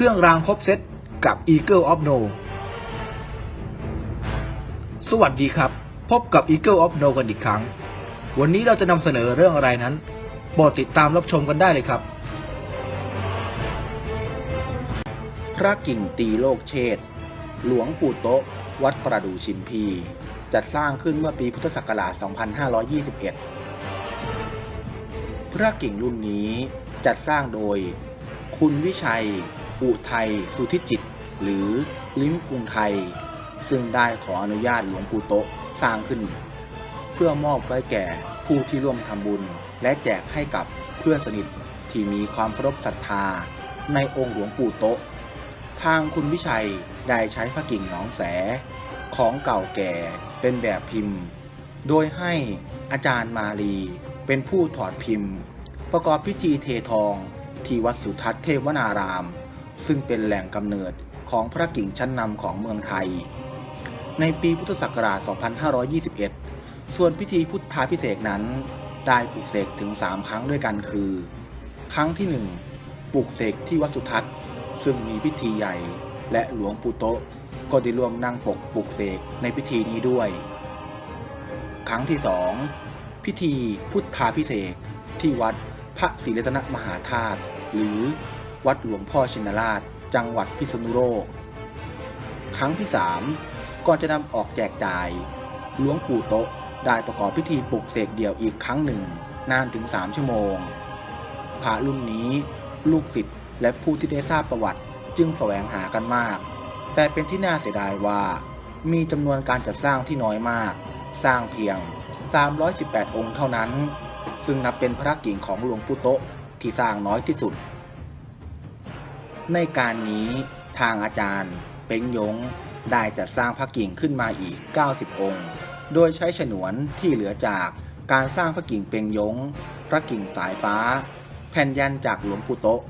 เครื่องรางครบเซตกับ Eagle of No สวัสดีครับ พบกับ Eagle of No กันอีกครั้ง วันนี้เราจะนำเสนอเรื่องอะไรนั้นโปรดติดตามรับชมกันได้เลยครับ พระกิ่งตีโลกเชษหลวงปู่โต๊ะ วัดประดู่ชิมพี จัดสร้างขึ้นเมื่อปีพุทธศักราช 2521 พระกิ่งรุ่นนี้จัดสร้างโดย คุณวิชัย อุทัยสุทธิจิต หรือลิ้มกรุงไทย ซึ่งได้ขออนุญาตหลวงปู่โตะสร้างขึ้น เพื่อมอบไว้แก่ผู้ที่ร่วมทำบุญ และแจกให้กับเพื่อนสนิทที่มีความเคารพศรัทธา ในองค์หลวงปู่โตะทางคุณวิชัยได้ใช้พระกิ่งหนองแส ของเก่าแก่เป็นแบบพิมพ์ โดยให้อาจารย์มาลีเป็นผู้ถอดพิมพ์ ประกอบพิธีเททองที่วัดสุทัศน์เทวนาราม ซึ่งเป็นแหล่งกำเนิดของพระกิ่งชั้นนำของเมืองไทย ในปีพุทธศักราช 2521 ส่วนพิธีพุทธาพิเศษนั้น ได้ปลุกเสกถึง 3 ครั้งด้วยกันคือ ครั้งที่ 1ปลุกเสกที่วัดสุทัศน์ ซึ่งมีพิธีใหญ่ และหลวงปู่โตะก็ได้ร่วมนั่งปกปลุกเสกในพิธีนี้ด้วย ครั้งที่สองพิธีพุทธาพิเศษที่วัดพระศรีรัตนมหาธาตุหรือ วัดหลวงพ่อชินราช จังหวัดพิษณุโลก ครั้งที่สามก่อนจะนำออกแจกจ่าย หลวงปู่โตะได้ประกอบพิธีปลุกเสกเดี่ยวอีกครั้งหนึ่ง นานถึง 3 ชั่วโมง พระรุ่นนี้ ลูกศิษย์และผู้ที่ได้ทราบประวัติจึงแสวงหากันมาก แต่เป็นที่น่าเสียดายว่า มีจำนวนการจัดสร้างที่น้อยมาก สร้างเพียง 318 องค์เท่านั้น ซึ่งนับเป็นพระกิ่งของหลวงปู่โตะที่สร้างน้อยที่สุด ในการนี้ทางอาจารย์เป็งยงได้จัดสร้างพระกิ่งขึ้นมาอีก 90 องค์ โดยใช้ฉนวนที่เหลือจากการสร้างพระกิ่งเป็งยง พระกิ่งสายฟ้า แผ่นยันจากหลวงปู่โตะ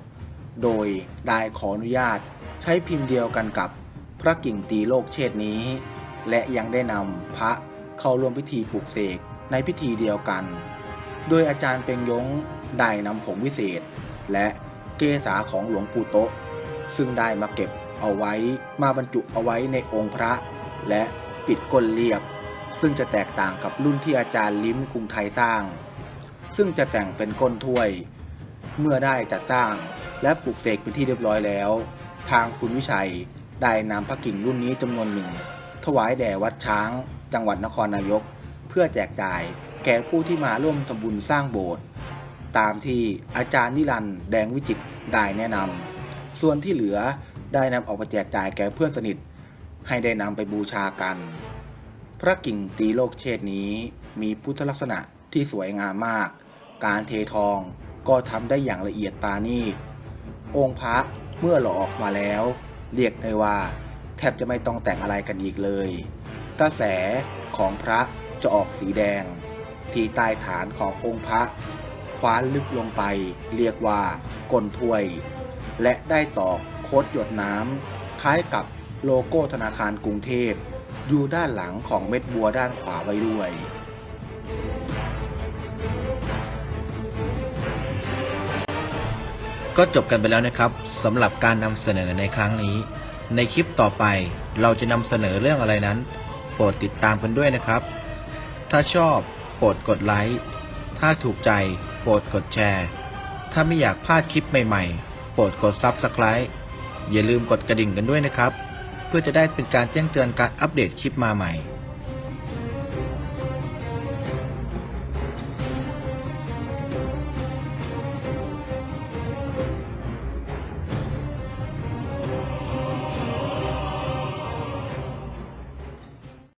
โดยได้ขออนุญาตใช้พิมพ์เดียวกันกับพระกิ่งตีโลกเชษนี้ และยังได้นำพระเข้าร่วมพิธีปลุกเสกในพิธีเดียวกัน โดยอาจารย์เป็งยงได้นำผงวิเศษ และเกษาของหลวงปู่โตะ ซึ่งได้มาเก็บเอาไว้มาบรรจุเอาไว้ในองค์พระ และปิดก้นเรียบ ซึ่งจะแตกต่างกับรุ่นที่อาจารย์ลิ้มกรุงไทยสร้าง ซึ่งจะแต่งเป็นก้นถ้วย เมื่อได้จัดสร้างและปลุกเสกเป็นที่เรียบร้อยแล้ว ทางคุณวิชัยได้นำพระกิ่งรุ่นนี้จำนวนหนึ่ง ถวายแด่วัดช้าง จังหวัดนครนายก เพื่อแจกจ่ายแก่ผู้ที่มาร่วมทำบุญสร้างโบสถ์ตามที่อาจารย์นิรันด์แดงวิจิตได้แนะนำ ส่วนที่เหลือได้นำออกไปแจกจ่ายแก่เพื่อนสนิท ให้ได้นำไปบูชากัน พระกิ่งตีโลกเชษนี้มีพุทธลักษณะที่สวยงามมาก การเททองก็ทำได้อย่างละเอียดปาณีตองค์พระเมื่อหล่อออกมาแล้ว เรียกได้ว่า แทบจะไม่ต้องแต่งอะไรกันอีกเลย กระแสของพระจะออกสีแดง ที่ใต้ฐานขององค์พระคว้านลึกลงไป เรียกว่าก้นถ้วย และได้ตอกโคดหยดน้ำคล้ายกับโลโก้ธนาคารกรุงเทพ อยู่ด้านหลังของเม็ดบัวด้านขวาไว้ด้วยก็จบกันไปแล้วนะครับสำหรับการนำเสนอในครั้งนี้ ในคลิปต่อไปเราจะนำเสนอเรื่องอะไรนั้น โปรดติดตามกันด้วยนะครับ ถ้าชอบโปรดกดไลค์ถ้าถูกใจโปรดกดแชร์ ถ้าไม่อยากพลาดคลิปใหม่ ๆ รดกด Subscribe อย่าลืมกดกระดิ่งกันด้วยนะครับ เพื่อจะได้เป็นการแจ้งเตือนการอัปเดตคลิปมาใหม่